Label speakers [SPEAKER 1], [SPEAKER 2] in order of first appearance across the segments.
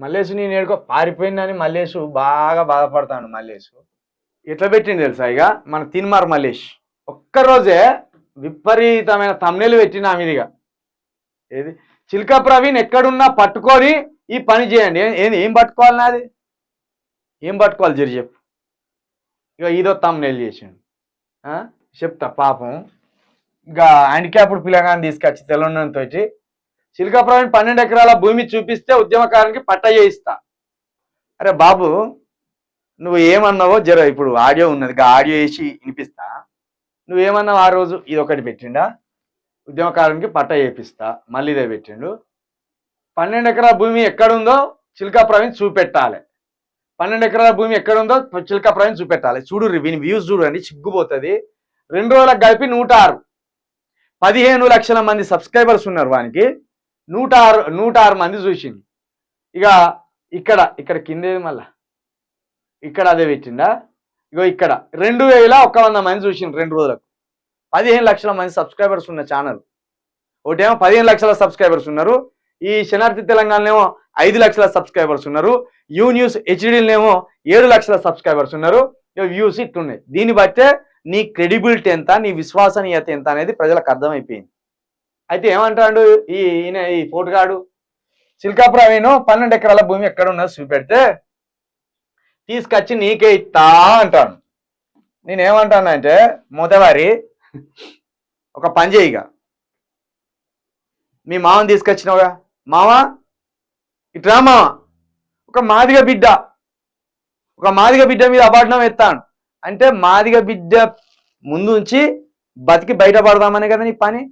[SPEAKER 1] మల్లేష్ నేను ఏడుకో పారిపోయిందని మల్లేష్ బాగా బాధపడతాడు మల్లేష్ ఎట్లా పెట్టిండు తెలుసా ఇక మన తిన్మార్ మల్లేష్ ఒక్కరోజే విపరీతమైన తమ్నెలు పెట్టిన మీదిగా ఏది? చిల్కా ప్రవీణ్ ఎక్కడున్నా పట్టుకొని ఈ పని చేయండి. ఏంది? ఏం పట్టుకోవాలి నాది? ఏం పట్టుకోవాలి జరి చెప్పు. ఇక ఇదో తమ్నెల్ చేసిండు. చెప్తా పాపం. ఇక హ్యాండిక్యాప్డ్ పిల్లగాని తీసుకొచ్చి తెలంగాణతో వచ్చి ప్రవీణ్ పన్నెండు ఎకరాల భూమి చూపిస్తే ఉద్యమకారానికి పట్ట చేయిస్తా అరే బాబు నువ్వు ఏమన్నావో జర ఇప్పుడు ఆడియో ఉన్నది ఆడియో వేసి వినిపిస్తా. నువ్వేమన్నావు ఆ రోజు? ఇది ఒకటి పెట్టిండా? ఉద్యమకారానికి పట్ట చేపిస్తా. మళ్ళీ ఇదే పెట్టిండు. పన్నెండు ఎకరాల భూమి ఎక్కడుందో చిల్కా ప్రవీణ్ చూపెట్టాలి. పన్నెండు ఎకరాల భూమి ఎక్కడుందో చిల్కా ప్రవీణ్ చూపెట్టాలి. చూడు విని వ్యూస్ చూడండి చిగ్గుపోతుంది. రెండు రోజులకు కలిపి నూట ఆరు. పదిహేను లక్షల మంది సబ్స్క్రైబర్స్ ఉన్నారు వానికి. నూట ఆరు నూట ఆరు మంది చూసింది ఇక ఇక్కడ ఇక్కడ కిందేది మళ్ళా? ఇక్కడ అదే పెట్టిండా? ఇగో ఇక్కడ. రెండు వేల ఒక్క వంద మంది చూసిండు రెండు రోజులకు. పదిహేను లక్షల మంది సబ్స్క్రైబర్స్ ఉన్న ఛానల్. ఒకటేమో పదిహేను లక్షల సబ్స్క్రైబర్స్ ఉన్నారు. ఈ శనార్థి తెలంగాణలో ఐదు లక్షల సబ్స్క్రైబర్స్ ఉన్నారు. యూ న్యూస్ హెచ్డీనేమో ఏడు లక్షల సబ్స్క్రైబర్స్ ఉన్నారు. వ్యూస్ ఇట్లున్నాయి. దీన్ని బట్టే నీ క్రెడిబిలిటీ ఎంత నీ విశ్వసనీయత ఎంత అనేది ప్రజలకు అర్థమైపోయింది. అయితే ఏమంటాడు ఈ ఈయన ఈ పోటుగాడు? చిల్కా పన్నెండు ఎకరాల భూమి ఎక్కడ ఉన్నదో చూపెడితే తీసుకొచ్చి నీకే ఇస్తా అంటాను. నేనేమంటానంటే మొదవారి ఒక పని చేయిగా మీ మామని తీసుకొచ్చినావుగా? మామ ఇట్రా మామ ఒక మాదిగ బిడ్డ ఒక మాదిగ బిడ్డ మీద అబాటం ఎత్తాను. అంటే మాదిగ బిడ్డ ముందు ఉంచి బతికి బయటపడదామనే కదా నీ పని?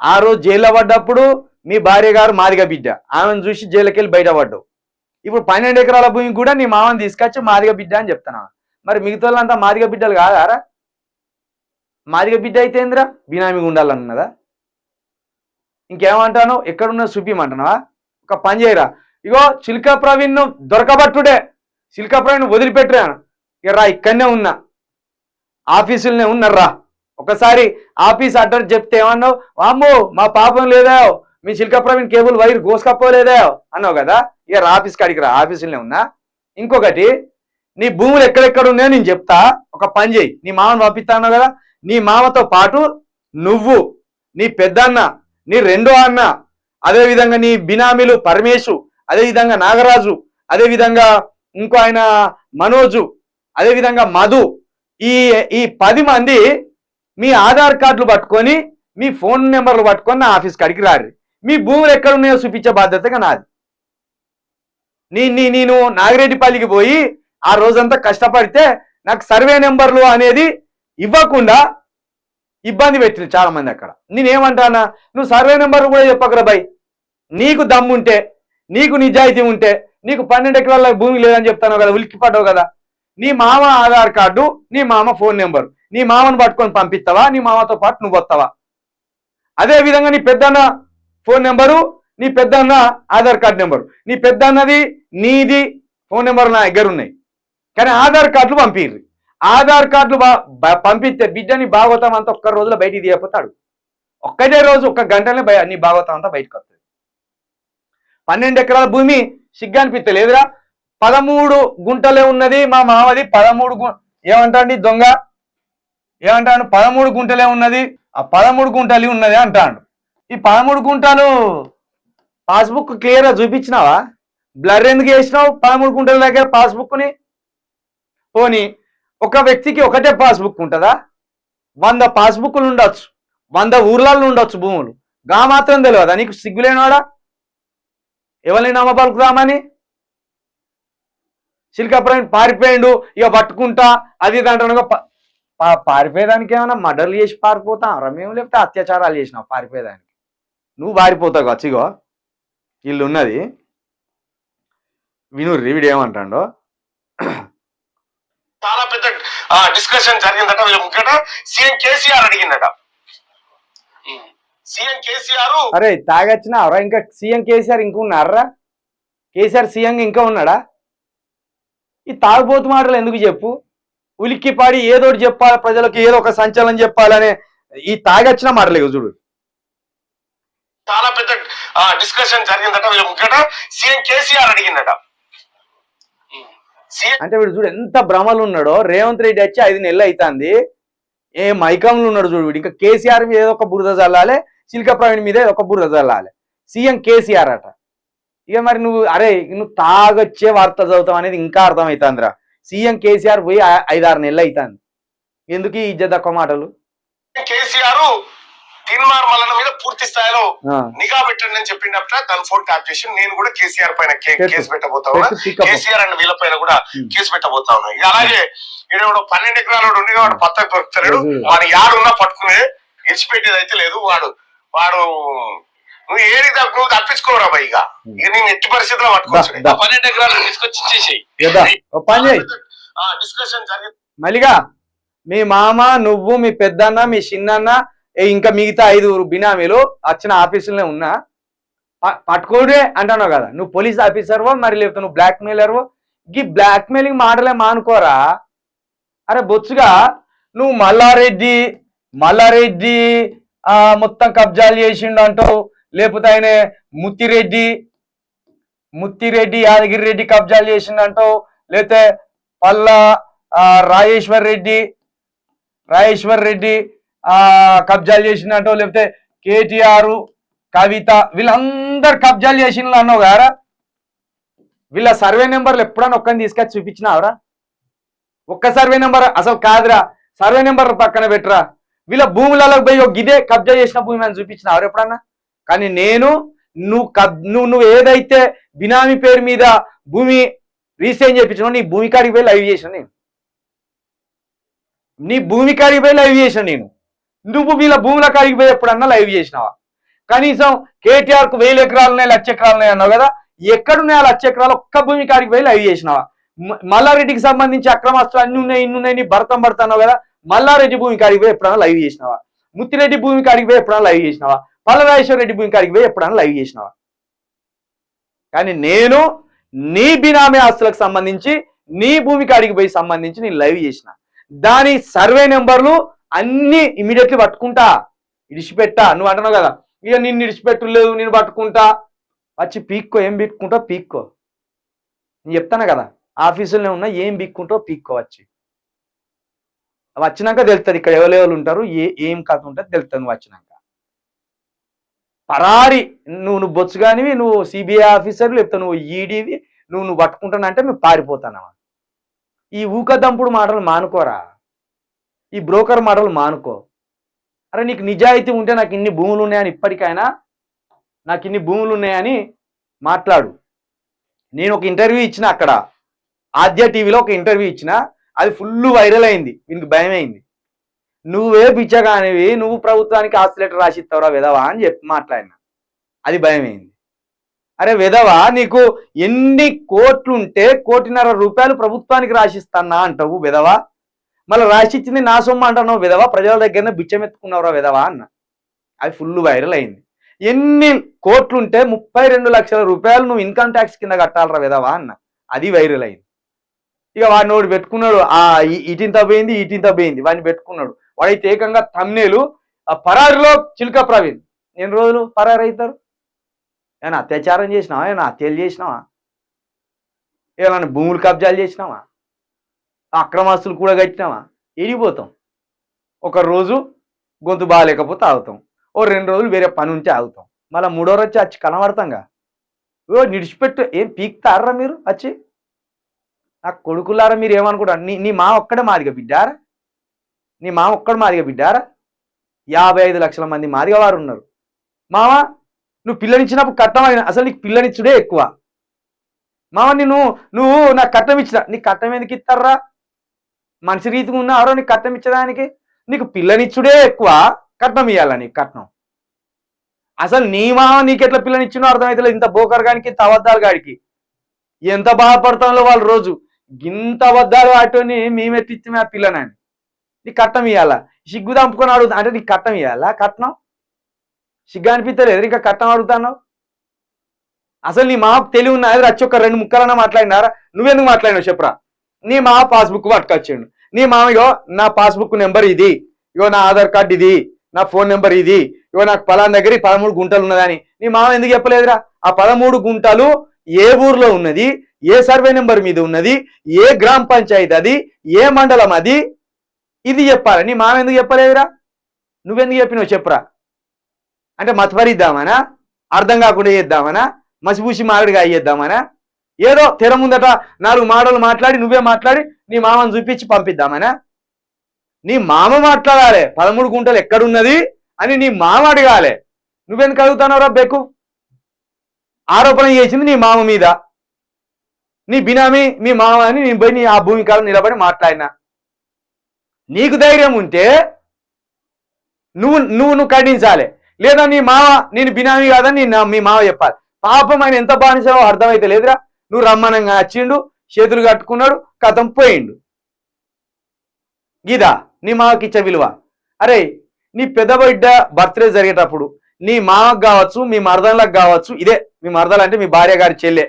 [SPEAKER 1] ఆ రోజు జైల్లో పడ్డప్పుడు మీ భార్య గారు మాదిగ బిడ్డ. ఆమెను చూసి జైలుకి వెళ్ళి బయటపడ్డావు ఇప్పుడు పన్నెండు ఎకరాల భూమి కూడా నీ మామని తీసుకొచ్చి మాదిగ బిడ్డ అని చెప్తున్నా మరి మిగతా వాళ్ళంతా మాదిగ బిడ్డలు కాదారా మాదిగ బిడ్డ అయితే ఏందిరా? బినామీగా ఉండాలన్నదా ఇంకేమంటాను? ఎక్కడున్నా చూపిమంటున్నావా ఒక పని చేయరా. ఇగో చిల్కా ప్రవీణ్ దొరకబట్టుడే. చిల్కా ప్రవీణ్ వదిలిపెట్టురా. ఇక రా ఇక్కడనే ఉన్నా. ఆఫీసులనే ఉన్నారా ఒకసారి ఆఫీస్ అడ్రస్ చెప్తే ఏమన్నావు? వామ్మో మా పాపం లేదా. మీ చిల్కా ప్రవీణ్ కేబుల్ వైర్ గోసుకపోలేదా అన్నావు కదా? ఇక ఆఫీస్ కాడికి రా. ఆఫీసులోనే ఉన్నా. ఇంకొకటి నీ భూములు ఎక్కడెక్కడ ఉన్నాయో నేను చెప్తా. ఒక పని చేయి. నీ మామను పంపిస్తాను కదా? నీ మామతో పాటు నువ్వు నీ పెద్దన్న నీ రెండో అన్న అదేవిధంగా నీ బినామీలు పరమేశు అదేవిధంగా నాగరాజు అదేవిధంగా ఇంకో ఆయన మనోజు అదేవిధంగా మధు ఈ ఈ పది మంది మీ ఆధార్ కార్డులు పట్టుకొని మీ ఫోన్ నెంబర్లు పట్టుకొని నా ఆఫీస్ అడిగి రారు మీ భూములు ఎక్కడ ఉన్నాయో చూపించే బాధ్యతగా నాది. నీ నీ నేను నాగిరెడ్డిపల్లికి పోయి ఆ రోజంతా కష్టపడితే నాకు సర్వే నెంబర్లు అనేది ఇవ్వకుండా ఇబ్బంది పెట్టింది చాలా మంది అక్కడ. నేనేమంటానా? నువ్వు సర్వే నెంబర్ కూడా చెప్పకరా బై నీకు దమ్ముంటే నీకు నిజాయితీ ఉంటే నీకు పన్నెండు ఎకరాల భూమి లేదని చెప్తాను కదా ఉలిక్కి కదా. నీ మామ ఆధార్ కార్డు నీ మామ ఫోన్ నెంబర్. నీ మామను పట్టుకొని పంపిస్తావా నీ మామతో పాటు నువ్వు వస్తావా అదే విధంగా నీ పెద్దన్న ఫోన్ నెంబరు నీ పెద్దన్న ఆధార్ కార్డు నెంబరు. నీ పెద్దన్నది నీది ఫోన్ నెంబర్ నా దగ్గర ఉన్నాయి. కానీ ఆధార్ కార్డులు పంపిర్రు. ఆధార్ కార్డులు పంపిస్తే బిడ్డని భాగవతం అంతా ఒక్క రోజులో బయటికి తీయపోతాడు ఒక్కటే రోజు ఒక్క గంటనే నీ భాగవతం అంతా బయటకు వస్తుంది పన్నెండు ఎకరాల భూమి సిగ్గా అనిపిస్తలేదురా పదమూడు గుంటలే ఉన్నది మా మామది పదమూడు గు ఏమంటాండి దొంగ? ఏమంటాడు? పదమూడు గుంటలే ఉన్నది. ఆ పదమూడు గుంటలు ఉన్నది అంటాడు. ఈ పదమూడు గుంటలు పాస్బుక్ క్లియర్గా చూపించినావా? బ్లర్ ఎందుకు వేసినావు పదమూడు గుంటల దగ్గర పాస్బుక్ని? పోనీ ఒక వ్యక్తికి ఒకటే పాస్బుక్ ఉంటుందా? వంద పాస్బుక్లు ఉండొచ్చు. వంద ఊర్లలో ఉండొచ్చు భూములు. గా మాత్రం తెలియదా నీకు సిగ్గులేనివాడా ఎవరిని నమ్మపలుకుదామని చిలికప్పుడు పారిపోయిండు ఇక పట్టుకుంటా అది దాంట్లో పారిపోయేదానికి ఏమైనా మర్డర్లు చేసి పారిపోతాం రమేం లేకపోతే అత్యాచారాలు చేసినావు పారిపోయేదానికి? నువ్వు పారిపోతావు కావచ్చు ఇగో. వీళ్ళు ఉన్నది. వినుర్రి వీడు ఏమంటాడో.
[SPEAKER 2] చాలా పెద్ద డిస్కషన్ జరిగిందట ముఖ్యట సీఎం కేసీఆర్ అడిగిందట. సీఎం కేసీఆర్
[SPEAKER 1] అరే తాగొచ్చినా అవరా ఇంకా సీఎం కేసీఆర్ ఇంకా ఉన్నారా? కేసీఆర్ సీఎం ఇంకా ఉన్నాడా? ఈ తాగుబోతు మాటలు ఎందుకు చెప్పు? ఉలిక్కిపాడి ఏదో చెప్పాలి ప్రజలకు ఏదో ఒక సంచలనం చెప్పాలనే ఈ తాగొచ్చిన మాటలు చూడు.
[SPEAKER 2] చాలా పెద్ద డిస్కషన్ జరిగిందట ముగ్గట సీఎం కేసీఆర్ అడిగిందట.
[SPEAKER 1] అంటే వీడు చూడు ఎంత భ్రమలు ఉన్నాడో. రేవంత్ రెడ్డి వచ్చి ఐదు నెలలు అవుతుంది ఏ మైకంలో ఉన్నాడు చూడు వీడు. ఇంకా కేసీఆర్ మీద ఏదో ఒక బురద చల్లాలి చిల్క ప్రవీణ్ మీద ఏదో ఒక బురద చల్లాలి సీఎం కేసీఆర్ అట. ఇక మరి నువ్వు అరే నువ్వు తాగొచ్చే వార్త చదువుతావు అనేది ఇంకా అర్థమవుతుందిరా సీఎం కేసీఆర్ పోయి ఐదారు నెలలు అవుతుంది ఎందుకు ఈ ఇజ్జత్ తక్కువ మాటలు?
[SPEAKER 2] కేసీఆర్ తీన్మార్ మల్లన మీద పూర్తి స్థాయిలో నిఘా పెట్టండి అని చెప్పినప్పుడు తన ఫోన్ ట్యాప్ చేసి నేను కూడా కేసీఆర్ పైన. కేసు పెట్టబోతా ఉన్నా. కేసీఆర్ అండ్ వీళ్ళ పైన కూడా. కేసు పెట్టబోతా ఉన్నా. అలాగే ఈడ పన్నెండు ఎకరాలు ఉండి వాడు పత్తకు దొరుకుతలేడు.
[SPEAKER 1] Hmm.
[SPEAKER 2] వాడు యాడున్నా పట్టుకునే ఇడిచిపెట్టేది అయితే లేదు. వాడు వాడు నువ్వు ఏది నువ్వు తప్పించుకోరా ఇక. ఇక నేను ఎట్టి
[SPEAKER 1] దా.
[SPEAKER 2] పట్టుకోవచ్చు పన్నెండు ఎకరాలు తీసుకొచ్చి డిస్కషన్ జరిగింది
[SPEAKER 1] మళ్ళీగా మీ మామ నువ్వు మీ పెద్దన్న మీ చిన్నన్న ఇంకా మిగతా ఐదుగురు బినామీలు వచ్చిన ఆఫీసులోనే ఉన్నా. ప- పట్టుకోడే అంటున్నావు కదా. నువ్వు పోలీస్ ఆఫీసర్వో మరి లేకపోతే నువ్వు బ్లాక్ మెయిలర్వో ఈ బ్లాక్ మెయిలింగ్ మాటలే మానుకోరా. అరే బొచ్చుగా నువ్వు మల్లారెడ్డి మల్లారెడ్డి ఆ, మొత్తం కబ్జాలు చేసిండు అంటావు. లేకపోతే ఆయన ముత్తిరెడ్డి ముత్తిరెడ్డి యాదగిరి రెడ్డి కబ్జాలు చేసిందంటూ అంటావు లేకపోతే పల్లా రాజేశ్వర్ రెడ్డి రాజేశ్వర్ రెడ్డి కబ్జాలు చేసిందంటో లేకపోతే కేటీఆర్ కవిత వీళ్ళందరు కబ్జాలు చేసినారు అన్నావు గారా వీళ్ళ సర్వే నెంబర్లు ఎప్పుడన్నా ఒక్కని తీసుకొచ్చి చూపించినావరా ఒక్క సర్వే నెంబర్ అసలు కాదురా. సర్వే నెంబర్ పక్కన పెట్టరా. వీళ్ళ భూములలో పోయి ఒక ఇదే కబ్జా చేసిన భూమి అని చూపించినావరా ఎప్పుడన్నా? కానీ నేను నువ్వు కబ్ నువ్వు నువ్వు ఏదైతే బినామీ పేరు మీద భూమి రీసేంజ్ చేయించినావు నీ భూమి కాడికి పోయి లైవ్ చేసిన నేను. నీ భూమి కాడికి పోయి లైవ్ చేసిన నేను. నువ్వు వీళ్ళ భూముల కాడికి పోయి ఎప్పుడన్నా లైవ్ చేసినావా? కనీసం కేటీఆర్కు వేలు ఎకరాలు ఉన్నాయి లక్ష ఎకరాలు ఉన్నాయి అన్నావు కదా ఎక్కడున్నాయి ఆ లక్ష ఎకరాలు ఒక్క భూమి కాడికి పోయి లైవ్ చేసినావా? మల్లారెడ్డికి సంబంధించి అక్రమాస్తులు అన్ని ఉన్నాయి ఇన్ని ఉన్నాయి నీ భర్తం భర్తన్నావు కదా మల్లారెడ్డి భూమి కాడికి పోయి ఎప్పుడన్నా లైవ్ చేసినావా? ముత్తిరెడ్డి భూమి కాడికి పోయి ఎప్పుడన్నా లైవ్ చేసినావా? పల్లరాజేశ్వర రెడ్డి భూమి కాడికి పోయి ఎప్పుడన్నా లైవ్ చేసినావా? కానీ నేను నీ బినామీ ఆస్తులకు సంబంధించి నీ భూమి కాడికి పోయి సంబంధించి నేను లైవ్ చేసిన. దాని సర్వే నెంబర్లు అన్ని ఇమీడియట్లీ పట్టుకుంటా. ఇడిచిపెట్టా. నువ్వు అంటున్నావు కదా ఇక నిన్ను ఇడిచిపెట్టలేదు నేను పట్టుకుంటా. వచ్చి పీక్కో ఏం పీక్కుంటో పీక్కో. నేను చెప్తాను కదా ఆఫీసులోనే ఉన్నా ఏం పీక్కుంటావు పీక్కో వచ్చి. వచ్చినాక తెలుస్తుంది ఇక్కడ ఎవరెవరు ఉంటారు ఏ ఏం కథ ఉంటుంది తెలుస్తుంది నువ్వు వచ్చినాక. పరారి నువ్వు నువ్వు బొచ్చుగానివి నువ్వు సిబిఐ ఆఫీసర్ లేకపోతే నువ్వు ఈడీవి నువ్వు నువ్వు పట్టుకుంటానంటే మేము పారిపోతానవా ఈ ఊకదంపుడు మాటలు మానుకోరా? ఈ బ్రోకర్ మాటలు మానుకో. అరే నీకు నిజాయితీ ఉంటే నాకు ఇన్ని భూములు ఉన్నాయని ఇప్పటికైనా నాకు ఇన్ని భూములు ఉన్నాయని మాట్లాడు. నేను ఒక ఇంటర్వ్యూ ఇచ్చిన అక్కడ. ఆద్య టీవీలో ఒక ఇంటర్వ్యూ ఇచ్చిన. అది ఫుల్ వైరల్ అయింది. వీనికి భయం అయింది నువ్వే బిచ్చగానివి నువ్వు ప్రభుత్వానికి ఆస్తి లెటర్ రాసిస్తావురా విధవా అని చెప్పి మాట్లాడిన. అది భయమైంది? అరే విధవా నీకు ఎన్ని కోట్లుంటే కోటిన్నర రూపాయలు ప్రభుత్వానికి రాసిస్తానా అంటావు విధవా? మళ్ళీ రాసిచ్చింది నా సొమ్ము అంటున్నావు విధవా? ప్రజల దగ్గరనే బిచ్చమెత్తుకున్నావురా విధవా అన్న. అది ఫుల్ వైరల్ అయింది. ఎన్ని కోట్లుంటే ముప్పై రెండు లక్షల రూపాయలు నువ్వు ఇన్కమ్ ట్యాక్స్ కింద కట్టాలరా విధవా అన్న. అది వైరల్ అయింది. ఇక వాడిని ఒకటి పెట్టుకున్నాడు ఆ ఇటింత పోయింది ఇటింత పోయింది. వాడిని పెట్టుకున్నాడు. వాడైతే ఏకంగా తమ్నేలు ఆ పరారిలో చిలుక ప్రవీణ్. ఎన్ని రోజులు పరారు అవుతారు ఏమైనా అత్యాచారం చేసినావా? ఏమైనా హత్యలు చేసినావా? ఏమైనా భూములు కబ్జాలు చేసినావా? అక్రమాస్తులు కూడా కట్టినావా? ఎరిగిపోతాం ఒక రోజు గొంతు బాగాలేకపోతే ఆగుతాం. ఓ రెండు రోజులు వేరే పని ఉంటే ఆగుతాం. మళ్ళీ మూడో రోజు వచ్చి కనబడతాంగా. ఓ నిడిచిపెట్టు ఏం పీక్తారా మీరు వచ్చి? ఆ కొడుకులారా మీరు ఏమనుకుంటారు నీ నీ మా ఒక్కడే మాదిగా బిడ్డారా? నీ మామ ఒక్కడు మాదిగా బిడ్డారా యాభై ఐదు లక్షల మంది మాదిగా వారు ఉన్నారు. మామ నువ్వు పిల్లనిచ్చినప్పుడు కట్టమైన అసలు నీకు పిల్లనిచ్చుడే ఎక్కువ. మామ నేను నువ్వు నాకు కట్టం ఇచ్చిన నీకు కట్టం ఎందుకు ఇస్తారా? మనిషి రీతిగా ఉన్నారో నీకు కట్టం ఇచ్చడానికి నీకు పిల్లనిచ్చుడే ఎక్కువ. కట్నం ఇవ్వాలా నీకు కట్నం? అసలు నీ మామ నీకెట్లా పిల్లనిచ్చినో అర్థమవుతలేదు ఇంత బోకర్ గానికి ఇంత అబద్ధాలు గాడికి. ఎంత బాధపడతాంలో వాళ్ళు రోజు. ఇంత అబద్ధాలు వాటిని మేమెట్టిచ్చి మా పిల్లనని నీ కట్నం ఇవ్వాలా సిగ్గు దంపుకొని అడుగుతా అంటే నీకు కట్నం ఇవ్వాలా కట్నం? సిగ్గు అనిపిస్తలేదు ఇంకా కట్నం అడుగుతాను అసలు నీ మా తెలివి ఉన్నది వచ్చి ఒక రెండు ముక్కలన్నా మాట్లాడినారా? నువ్వెందుకు మాట్లాడినావు చెప్పరా? నీ మా పాస్బుక్ పట్టుకొచ్చిండు. నీ మామ ఇగో నా పాస్బుక్ నెంబర్ ఇది. ఇగో నా ఆధార్ కార్డు ఇది. నా ఫోన్ నెంబర్ ఇది. ఇగో నాకు పలానా దగ్గర పదమూడు గుంటలు ఉన్నదని. నీ మామ ఎందుకు చెప్పలేదురా? ఆ పదమూడు గుంటలు ఏ ఊర్లో ఉన్నది? ఏ సర్వే నెంబర్ మీద ఉన్నది? ఏ గ్రామ పంచాయతీ అది? ఏ మండలం అది? ఇది చెప్పాలి. నీ మామ ఎందుకు చెప్పలేదురా? నువ్వెందుకు చెప్పినావు చెప్పరా? అంటే మతపరిద్దామనా అర్థం కాకుండా చేద్దామనా? మసిపూసి మారడిగా అయ్యేద్దామనా ఏదో తెర ముందట నాలుగు మాటలు మాట్లాడి నువ్వే మాట్లాడి నీ మామను చూపించి పంపిద్దామనా? నీ మామ మాట్లాడాలి. పదమూడు గుంటలు ఎక్కడున్నది అని నీ మామ అడగాలి. నువ్వెందుకు అడుగుతున్నావురా బెక్కు ఆరోపణ చేసింది నీ మామ మీద. నీ బినామీ మీ మామ అని నేను పోయి నీ ఆ భూమి కాలం నిలబడి మాట్లాడినా. నీకు ధైర్యం ఉంటే నువ్వు నువ్వు నువ్వు ఖండించాలి. లేదా నీ మామ నేను బినామీ కాదని నేను మీ మావ చెప్పాలి. పాపం ఆయన ఎంత బానిసలో అర్థమైతే లేదురా. నువ్వు రమ్మనంగా వచ్చిండు చేతులు కట్టుకున్నాడు కథం పోయిండు. గీదా నీ మామకి ఇచ్చే విలువ. అరే నీ పెద్ద బిడ్డ బర్త్డే జరిగేటప్పుడు నీ మామకు కావచ్చు మీ మరదలకు కావచ్చు ఇదే మీ మరదలు అంటే మీ భార్య గారి చెల్లె.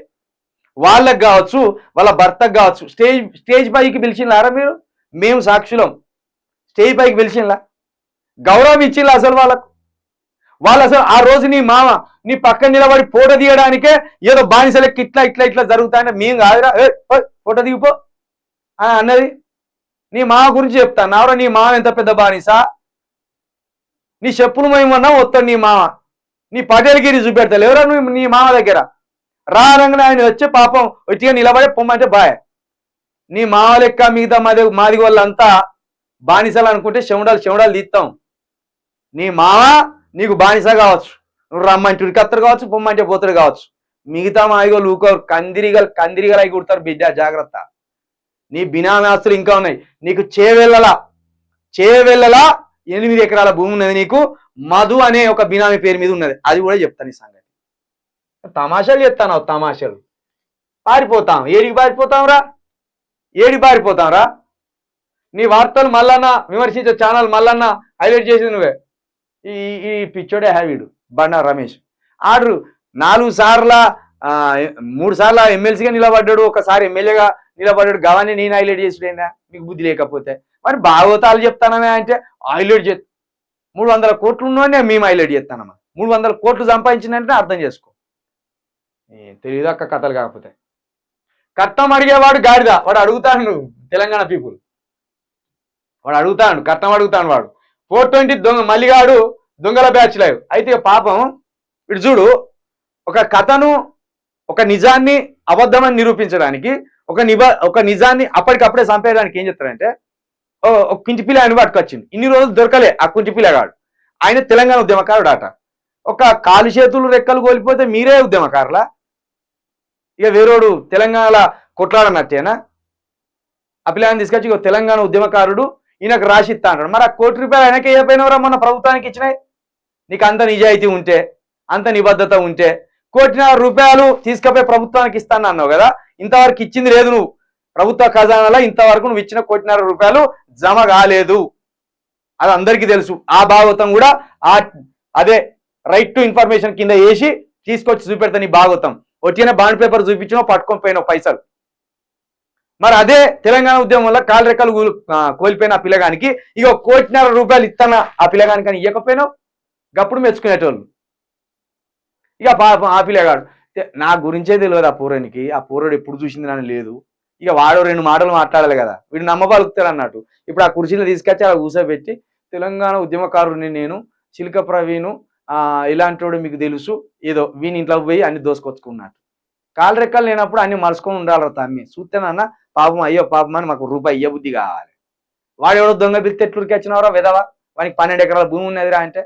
[SPEAKER 1] వాళ్ళకి కావచ్చు వాళ్ళ భర్తకు కావచ్చు. స్టేజ్ స్టేజ్ పైకి పిలిచినారా మీరు? మేము సాక్షులం. స్టేజ్ పైకి పిలిచినలా గౌరవం ఇచ్చిండ్లా అసలు వాళ్ళకు? వాళ్ళు అసలు ఆ రోజు నీ మామ నీ పక్కన నిలబడి ఫోటో తీయడానికే ఏదో బానిసలకి ఇట్లా ఇట్లా ఇట్లా జరుగుతాయని మేము కాదురా. ఫోటో దిగిపో. అని అన్నది. నీ మామ గురించి చెప్తాను నావరా నీ మామ ఎంత పెద్ద బానిస? నీ చెప్పులు మేమన్నా వస్తాడు నీ మామ. నీ పటేలగిరి చూపెడతా ఎవరా నువ్వు నీ మామ దగ్గర? రారంగా ఆయన వచ్చే పాపం వచ్చిగా నిలబడి పొమ్మంటే బాయ్. నీ మామ లెక్క మిగతా మాది మాది వాళ్ళంతా బానిసలు అనుకుంటే చెవుడాలు చెవుడాలు తీస్తాం. నీ మామ నీకు బానిస కావచ్చు. నువ్వు రమ్మంటే ఉరికత్తరు కావచ్చు పొమ్మంటే పోతారు కావచ్చు. మిగతా మాయగోలు ఊకోరు కందిరిగలు కందిరిగలు అయి కుడతారు బిడ్డ జాగ్రత్త. నీ బినామీ ఆస్తులు ఇంకా ఉన్నాయి. నీకు చేవెళ్ళలా చేవెళ్ళలా ఎనిమిది ఎకరాల భూమి ఉన్నది నీకు. మధు అనే ఒక బినామీ పేరు మీద ఉన్నది. అది కూడా చెప్తాను ఈ సంగతి. తమాషాలు చెప్తాను తమాషాలు. పారిపోతాం. ఏడికి పారిపోతాం రా ఏడికి పారిపోతాం రా నీ వార్తలు మల్లన్న విమర్శించే ఛానల్ మల్లన్న హైలైట్ చేసింది నువ్వే. ఈ ఈ పిచ్చోడే హ్యావీడు బండా రమేష్. ఆడు నాలుగు సార్ల మూడు సార్ల ఎమ్మెల్సీగా నిలబడ్డాడు ఒకసారి ఎమ్మెల్యేగా నిలబడ్డాడు గవాన్ని నేను హైలైట్ చేసిడైనా మీకు బుద్ధి లేకపోతే. మరి భాగవతాలు చెప్తానమే అంటే హైలైట్ చే మూడు వందల కోట్లు ఉన్నోనే మేము హైలైట్ చేస్తానమ్మా. మూడు వందల కోట్లు సంపాదించిందంటే అర్థం చేసుకో. తెలియదు అక్క కథలు కాకపోతే. కట్నం అడిగేవాడు గాడిద వాడు అడుగుతాను నువ్వు తెలంగాణ పీపుల్. వాడు అడుగుతాడు కట్నం అడుగుతాడు వాడు. ఫోర్ ట్వంటీ దొంగ మల్లిగాడు దొంగల బ్యాచ్ లైవ్ అయితే పాపం ఇటు చూడు ఒక కథను ఒక నిజాన్ని అబద్ధమని నిరూపించడానికి ఒక నిబ ఒక నిజాన్ని అప్పటికప్పుడే చంపేయడానికి ఏం చెప్తారంటే ఓ ఒక కుంచి పిల్ల ఆయన పట్టుకొచ్చింది ఇన్ని రోజులు దొరకలే ఆ కుంటి పిల్లగాడు. ఆయన తెలంగాణ ఉద్యమకారుడు అట. ఒక కాలు చేతులు రెక్కలు కోల్పోతే మీరే ఉద్యమకారులా? ఇక వేరోడు తెలంగాణలో కొట్లాడనట్టేనా? ఆ పిల్లని తీసుకొచ్చి తెలంగాణ ఉద్యమకారుడు ఈయనకు రాసిస్తా అంటాడు. మరి ఆ కోటి రూపాయలు ఆయనకే అయిపోయినవరా మన ప్రభుత్వానికి ఇచ్చినాయి నీకు అంత నిజాయితీ ఉంటే అంత నిబద్ధత ఉంటే కోటిన్నర రూపాయలు తీసుకపోయి ప్రభుత్వానికి ఇస్తాను అన్నావు కదా? ఇంతవరకు ఇచ్చింది లేదు నువ్వు. ప్రభుత్వ ఖజానాలో ఇంతవరకు నువ్వు ఇచ్చిన కోటిన్నర రూపాయలు జమ కాలేదు. అది అందరికీ తెలుసు. ఆ భాగవతం కూడా ఆ అదే రైట్ టు ఇన్ఫర్మేషన్ కింద వేసి తీసుకొచ్చి చూపెడతా నీ భాగవతం. వచ్చిన బాండ్ పేపర్ చూపించినో పట్టుకొని పోయినావు పైసలు. మరి అదే తెలంగాణ ఉద్యమం వల్ల కాలు రెక్కలు కోల్పోయిన ఆ పిల్లగానికి. ఇక కోటిన్నర రూపాయలు ఇస్తాన ఆ పిల్లగానికి అని ఇవ్వకపోయినావు గప్పుడు మెచ్చుకునేటోళ్ళు. ఇక పాపం ఆ పిల్లగాడు. నా గురించే తెలియదు ఆ పూరానికి. ఆ పూర్వుడు ఎప్పుడు చూసింది నన్ను లేదు. ఇక వాడు రెండు మాటలు మాట్లాడాలి కదా. వీడు నమ్మబలుకుతాడు అన్నట్టు. ఇప్పుడు ఆ కుర్చీని తీసుకొచ్చి అలా కూర్చోబెట్టి తెలంగాణ ఉద్యమకారుడిని నేను చిలుక ప్రవీణు ఇలాంటి వాడు మీకు తెలుసు. ఏదో వీని ఇంట్లోకి పోయి అన్ని దోసుకొచ్చుకున్నట్టు కాలు రెక్కలు లేనప్పుడు అన్ని మలుసుకొని ఉండాలి తమ్మి. చూస్తేనన్నా పాపం అయ్యో పాపం అని మాకు రూపాయి ఇయ్య బుద్ధి కావాలి. వాడు ఎవడో దొంగ బిత్తి ఎట్లకి వచ్చినవరా విధవా వానికి పన్నెండు ఎకరాల భూమి ఉన్నదిరా అంటే?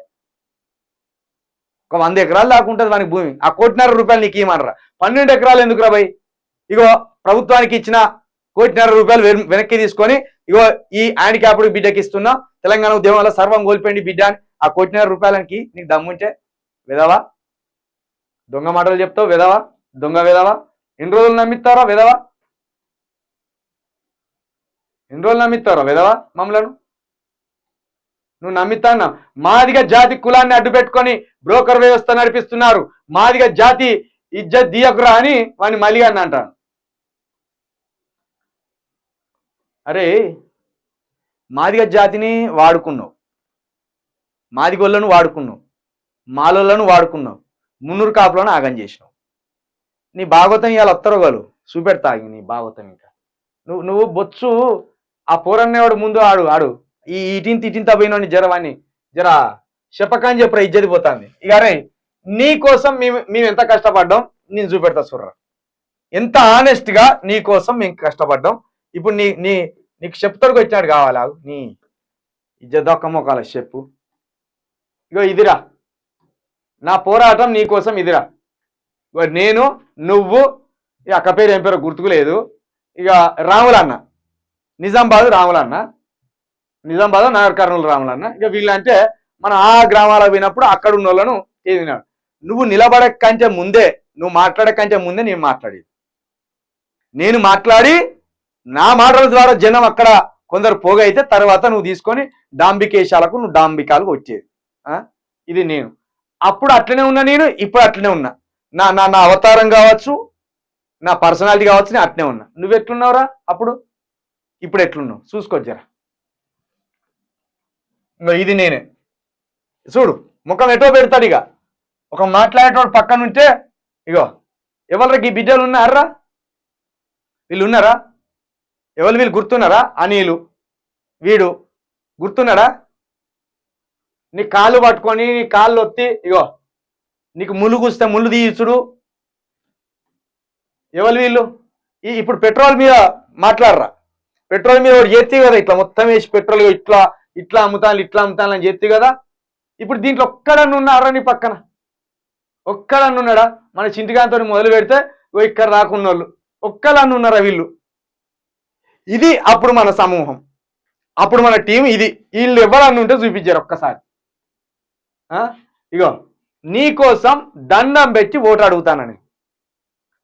[SPEAKER 1] ఒక వంద ఎకరాలు దాకా ఉంటుంది వానికి భూమి. ఆ కోటిన్నర రూపాయలు నీకు ఇవ్వమనరా పన్నెండు ఎకరాలు ఎందుకు భయ్? ఇగో ప్రభుత్వానికి ఇచ్చిన కోటిన్నర రూపాయలు వెనక్కి తీసుకొని ఇగో ఈ హ్యాండిక్యాప్డ్ బిడ్డకి ఇస్తున్నా తెలంగాణ ఉద్యమం వల్ల సర్వం కోల్పోయింది బిడ్డ అని ఆ కోటిన్నర రూపాయలకి నీకు దమ్ముంటే విధవా దొంగ మాటలు చెప్తావు విధవా దొంగ విధవా ఎన్ని రోజులు నమ్మిస్తారా విధవా ఎన్ని రోజులు నమ్మిస్తారా విధవా మమ్మలను? నువ్వు నమ్మిస్తానా మాదిగ జాతి కులాన్ని అడ్డు పెట్టుకొని బ్రోకర్ వ్యవస్థ నడిపిస్తున్నారు. మాదిగ జాతి ఇజ్జత్ దియకురా అని వాడిని మలిగాన్ని అంటాను అరే మాదిగ జాతిని వాడుకున్నావు. మాదిగోళ్ళను వాడుకున్నావు. మాలోళ్ళను వాడుకున్నావు. మున్నూరు కాపులను ఆగం చేసినావు. నీ భాగవతం ఇవాళ వత్తరగలు చూపెడతా ఆగి నీ భాగవతం ఇంకా. నువ్వు నువ్వు బొచ్చు ఆ పోరన్నవాడు ముందు ఆడు ఆడు. ఈ ఇటింత ఇటింత పోయినోని జరవాన్ని జర అని చెప్పరా ఇజ్జది పోతుంది. ఇక అరే నీ కోసం మేము మేము ఎంత కష్టపడ్డాం నేను చూపెడతా చూడరా ఎంత ఆనెస్ట్గా నీ కోసం మేము కష్టపడ్డాం. ఇప్పుడు నీ నీ నీకు చెప్తాడుకు వచ్చినాడు కావాలా? నీ ఇజ్జదొక్క మొక్కల చెప్పు. ఇగో ఇదిరా. నా పోరాటం నీ కోసం ఇదిరా. ఇగో నేను నువ్వు ఈ అక్క పేరు ఏం పేరు గుర్తుకు లేదు. ఇక రాములన్న. నిజామాబాద్ రాములన్న నిజామాబాద్ నాగర్ కర్నూలు రాములన్న. ఇక వీళ్ళంటే మనం ఆ గ్రామాలకు పోయినప్పుడు అక్కడ ఉన్న వాళ్ళను ఏదినాడు నువ్వు నిలబడే కంటే ముందే నువ్వు మాట్లాడే కంటే ముందే నేను మాట్లాడేది. నేను మాట్లాడి నా మాటల ద్వారా జనం అక్కడ కొందరు పోగైతే తర్వాత నువ్వు తీసుకొని డాంబికేశాలకు నువ్వు డాంబికాలకు వచ్చేది. ఇది నేను. అప్పుడు అట్లనే ఉన్నా నేను ఇప్పుడు అట్లనే ఉన్నా. నా నా నా అవతారం కావచ్చు నా పర్సనాలిటీ కావచ్చు నేను అట్లనే ఉన్నా. నువ్వు ఎట్లున్నావురా అప్పుడు? ఇప్పుడు ఎట్లున్నావు? చూసుకోవచ్చరా ఇది నేనే. చూడు ముఖం ఎటో పెడతాడు ఇక ఒక మాట్లాడేటోడు పక్కన ఉంటే ఇగో ఎవరికి ఈ బిడ్డలు ఉన్నారా? వీళ్ళు ఉన్నారా? ఎవరు వీళ్ళు గుర్తున్నారా? అనిలు. వీడు గుర్తున్నాడా? నీ కాళ్ళు పట్టుకొని నీ కాళ్ళు ఒత్తి ఇగో నీకు ములుగుస్తే కూస్తే ముళ్ళు తీయచుడు ఎవరు వీళ్ళు? ఇప్పుడు పెట్రోల్ మీద మాట్లాడరా? పెట్రోల్ మీద ఒకటి చేస్తే కదా ఇట్లా మొత్తం వేసి పెట్రోల్ ఇట్లా ఇట్లా అమ్ముతాను ఇట్లా అమ్ముతాను అని చెప్తే కదా. ఇప్పుడు దీంట్లో ఒక్కడన్నా ఉన్నారా నీ పక్కన. ఒక్కడన్నా ఉన్నాడా? మన చింటికాంతో మొదలు పెడితే ఓ ఇక్కడ రాకున్నోళ్ళు ఒక్కలన్నా ఉన్నారా వీళ్ళు? ఇది అప్పుడు మన సమూహం. అప్పుడు మన టీం ఇది. వీళ్ళు ఎవరన్నా ఉంటే చూపించారు ఒక్కసారి. ఇగో నీకోసం దండం పెట్టి ఓటు అడుగుతానని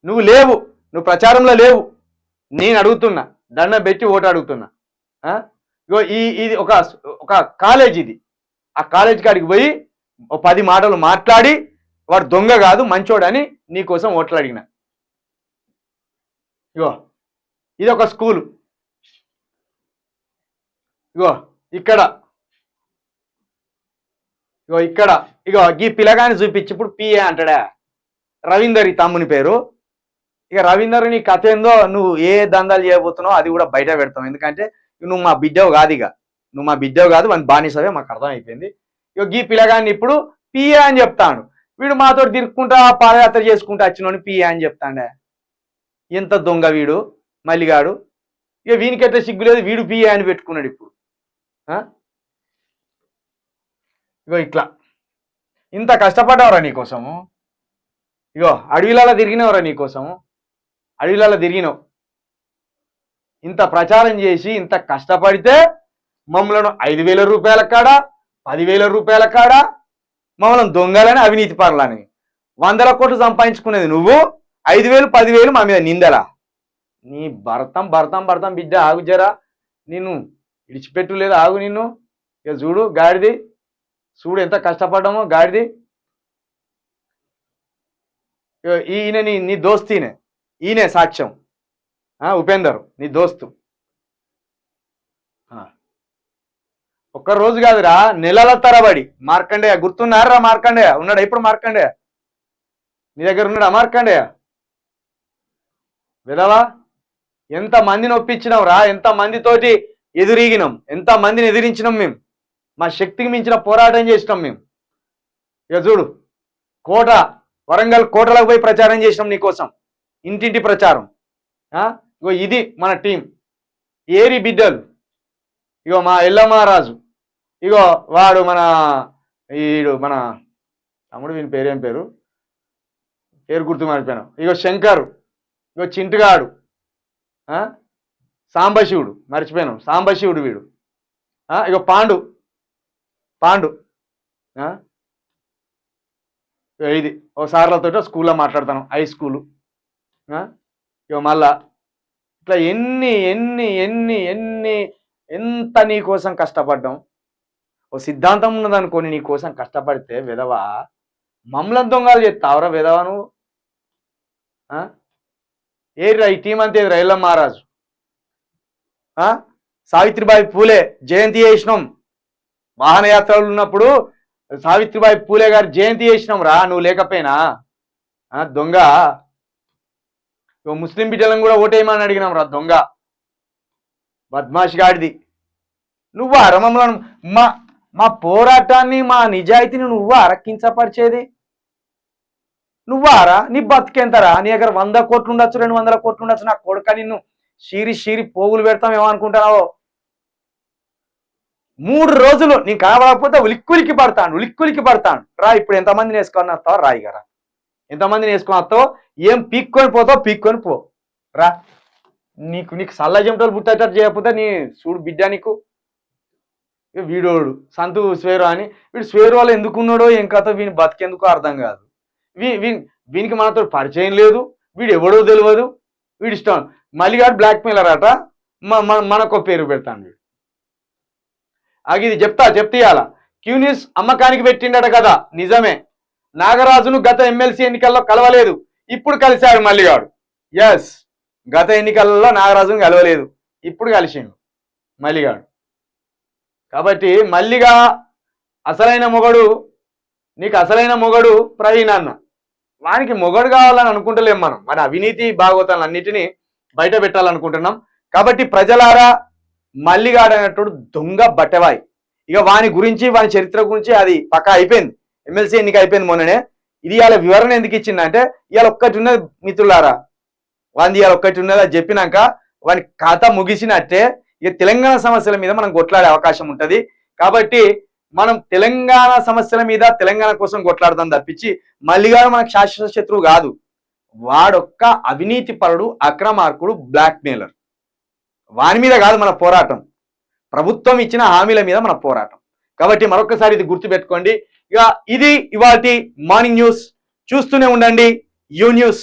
[SPEAKER 1] నువ్వు లేవు. నువ్వు ప్రచారంలో లేవు. నేను అడుగుతున్నా. దండం పెట్టి ఓటు అడుగుతున్నా. ఇగో ఈ ఇది ఒక ఒక కాలేజ్ ఇది. ఆ కాలేజ్ కాడికి పోయి ఓ పది మాటలు మాట్లాడి వాడు దొంగ కాదు మంచోడని నీకోసం ఓట్లు అడిగిన. ఇగో ఇది ఒక స్కూలు ఇగో ఇక్కడ. ఇగో ఇక్కడ. ఇగో ఈ పిల్లగాని చూపించి ఇప్పుడు పిఏ అంటాడా? రవీందర్ ఈ తమ్ముని పేరు. ఇక రవీందర్ నీ కథ ఏందో నువ్వు ఏ దందాలు చేయబోతున్నావు అది కూడా బయట పెడతావు ఎందుకంటే నువ్వు మా బిడ్డవు కాదు ఇక. నువ్వు మా బిడ్డవు కాదు మన బానిసవే మాకు అర్థం అయిపోయింది ఇక గీ పిల్లగాన్ని ఇప్పుడు పిఏ అని చెప్తాను వీడు మాతో తిరుక్కుంటా పాదయాత్ర చేసుకుంటా వచ్చినోని పిఏ అని చెప్తాండే. ఎంత దొంగ వీడు మల్లిగాడు. ఇక వీనికైతే సిగ్గు లేదు వీడు పిఏ అని పెట్టుకున్నాడు ఇప్పుడు. ఇగో ఇట్లా. ఇంత కష్టపడ్డావరా నీకోసము? ఇగో అడవిలలో తిరిగినవరా నీకోసము? అడవిలలో తిరిగినావు. ఇంత ప్రచారం చేసి ఇంత కష్టపడితే మమ్మలను ఐదు వేల రూపాయల కాడ పదివేల రూపాయల కాడ మమ్మల్ని దొంగలని అవినీతి పరులని వందల కోట్లు సంపాదించుకునేది నువ్వు ఐదు వేలు పదివేలు మా మీద నిందలా? నీ భర్తం భర్తం భర్తం బిడ్డ ఆగు జరా. నిన్ను విడిచిపెట్టు లేదు? ఆగు నిన్ను. ఇక చూడు గాడిది. చూడు ఎంత కష్టపడ్డామో గాడిది. ఈయన నీ నీ దోస్తీనే. ఈయనే సాక్ష్యం. ఉపేందర్ నీ దోస్తు. ఒక్క రోజు కాదురా నెలల తరబడి. మార్కండేయ గుర్తున్నారా మార్కండేయ? ఉన్నాడా ఇప్పుడు మార్కండేయ? నీ దగ్గర ఉన్నాడా మార్కండేయ? విధవా ఎంత మందిని ఒప్పించినాం రా ఎంత మందితోటి ఎదురీగినాం ఎంత మందిని ఎదిరించినాం మేము మా శక్తికి మించిన పోరాటం చేసినాం మేము ఇక చూడు కోట వరంగల్ కోటలకు పోయి ప్రచారం చేసినాం నీకోసం ఇంటింటి ప్రచారం. ఇగో ఇది మన టీం. ఏరి బిడ్డలు. ఇగో మా ఎల్లమ్మారాజు ఇగో వాడు మన ఈడు మన తమ్ముడు వీని పేరేం పేరు? పేరు గుర్తు మర్చిపోయాను ఇగో శంకరు. ఇగో చింటుగాడు. సాంబశివుడు. మర్చిపోయాను సాంబశివుడు వీడు. ఇగో పాండు. పాండు. ఇది. ఓ సార్లతో స్కూల్లో మాట్లాడతాను. High school. ఇక మళ్ళా ఇట్లా ఎన్ని ఎన్ని ఎన్ని ఎన్ని ఎంత నీ కోసం కష్టపడ్డాం? ఓ సిద్ధాంతం ఉన్నదనుకోని నీ కోసం కష్టపడితే విధవా? మమ్మల్ని దొంగలు చెప్తావరా విధవా నువ్వు? ఆ? ఏరిరా ఈ టీం అంతే రైల్ల మహారాజు? సావిత్రిబాయి పూలే జయంతి చేసినాం. వాహనయాత్రలు ఉన్నప్పుడు సావిత్రిబాయి పూలే గారు జయంతి చేసినాం రా నువ్వు లేకపోయినా? దొంగ? ముస్లిం బిడ్డలను కూడా ఓటేయమని అడిగినాం రా దొంగ. బద్మాష్ గాడిది నువ్వు అరమమ్మలను మా మా పోరాటాన్ని మా నిజాయితీని నువ్వు అరక్కించపరిచేది నువ్వారా నీ బతికెంతరా నీ దగ్గర వంద కోట్లు ఉండొచ్చు రెండు వందల కోట్లు ఉండొచ్చు నా కొడుక నిన్ను షీరి షీరి పోగులు పెడతాం ఏమనుకుంటున్నావో? మూడు రోజులు నీకు కావకపోతే ఉలిక్కులికి పడతాను ఉలిక్కులికి పడతాను రా ఇప్పుడు ఎంతమందిని వేసుకొని వస్తావు ఎంతమందిని వేసుకొని వస్తావు? ఏం పీక్కొని పోతావు పీక్కొని పో. రా. నీకు నీకు సల్ల చెమటలు పుట్టేటట్టు చేయకపోతే నీ చూడు బిడ్డ నీకు. వీడోడు. సంతు స్వేరు అని. వీడు స్వేరు వాళ్ళు ఎందుకు ఉన్నాడో ఏం కథ వీని బతికెందుకో అర్థం కాదు. వీ వీ వీనికి మనతో పరిచయం లేదు. వీడు ఎవడో తెలియదు వీడి ఇష్టం. మల్లిగాడు బ్లాక్మెయిలర్ అట మన మనకు పేరు పెడతాను వీడు. ఆగి ఇది చెప్తా చెప్తీయాల? క్యూనిస్ అమ్మకానికి పెట్టిండట కదా. నిజమే. నాగరాజును గత ఎమ్మెల్సీ ఎన్నికల్లో కలవలేదు. ఇప్పుడు కలిశాడు మల్లిగాడు. ఎస్ గత ఎన్నికల్లో నాగరాజును కలవలేదు. ఇప్పుడు కలిసిండు మల్లిగాడు. కాబట్టి మల్లిగా అసలైన మొగడు నీకు అసలైన మొగడు ప్రవీణ్ అన్న. వానికి మొగడు కావాలని అనుకుంటలేం మనం. మన అవినీతి భాగవతాలను అన్నిటినీ బయట పెట్టాలనుకుంటున్నాం. కాబట్టి ప్రజలారా మల్లిగాడు అనేటోడు దొంగ బట్టవాయి. ఇక వాని గురించి వాని చరిత్ర గురించి అది పక్కా అయిపోయింది. ఎమ్మెల్సీ ఎన్నిక అయిపోయింది మొన్ననే. ఇది ఇవాళ వివరణ ఎందుకు ఇచ్చిందంటే ఇవాళ ఒక్కటి ఉన్నది మిత్రులారా. వాంది ఇవాళ ఒక్కటి ఉన్నది అది చెప్పినాక వాని కథ ముగిసినట్టే ఇక తెలంగాణ సమస్యల మీద మనం కొట్లాడే అవకాశం ఉంటుంది. కాబట్టి మనం తెలంగాణ సమస్యల మీద తెలంగాణ కోసం కొట్లాడదాం తప్పించి మల్లిగారు మనకు శాశ్వత శత్రువు కాదు. వాడొక్క అవినీతి పరుడు అక్రమార్కుడు బ్లాక్ మెయిలర్ వాని మీద కాదు మన పోరాటం. ప్రభుత్వం ఇచ్చిన హామీల మీద మన పోరాటం. కాబట్టి మరొకసారి ఇది గుర్తుపెట్టుకోండి. ఇక ఇది ఇవాటి మార్నింగ్ న్యూస్. చూస్తూనే ఉండండి. You news